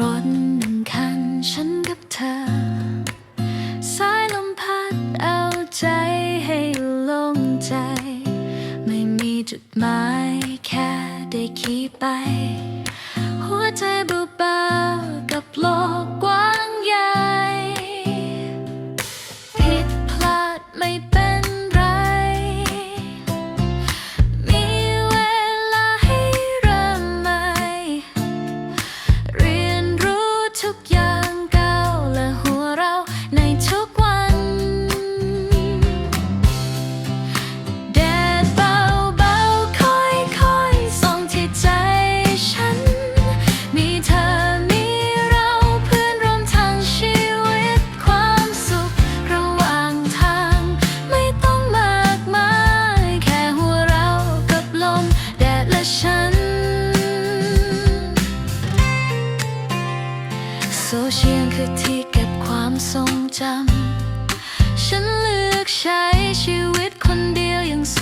รถหนึ่งคันฉันกับเธอ สายลมพัดเอาใจให้ลงใจ ไม่มีจุดหมายแค่ได้ขี่ไป หัวใจเบาๆกับโลก took your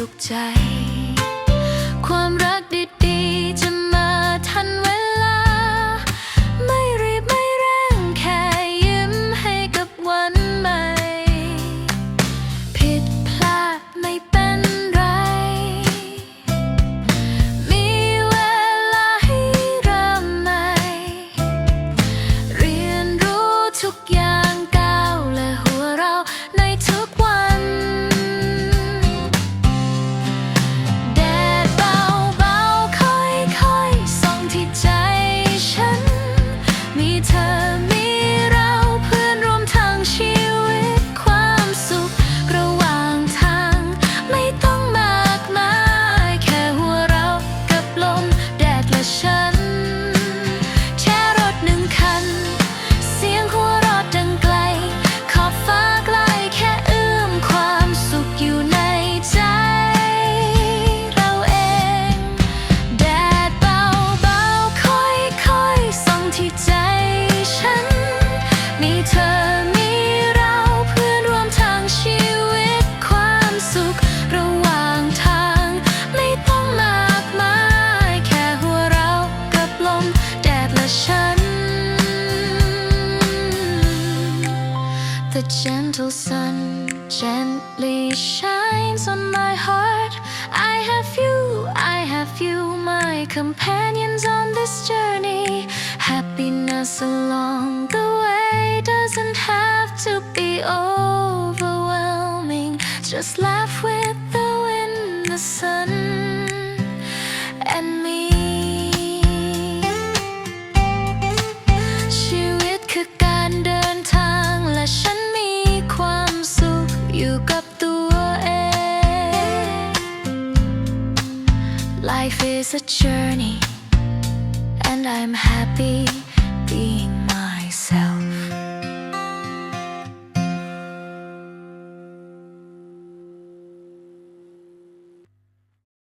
สุขใจ ความรักดี The gentle sun gently shines on my heart. I have you, I have you, my companions on this journey. Happiness along the way doesn't have to be overwhelming. Just laugh with the wind, the sun, and me. You got to อยู่กับตัวเอง Life is a journey and I'm happy being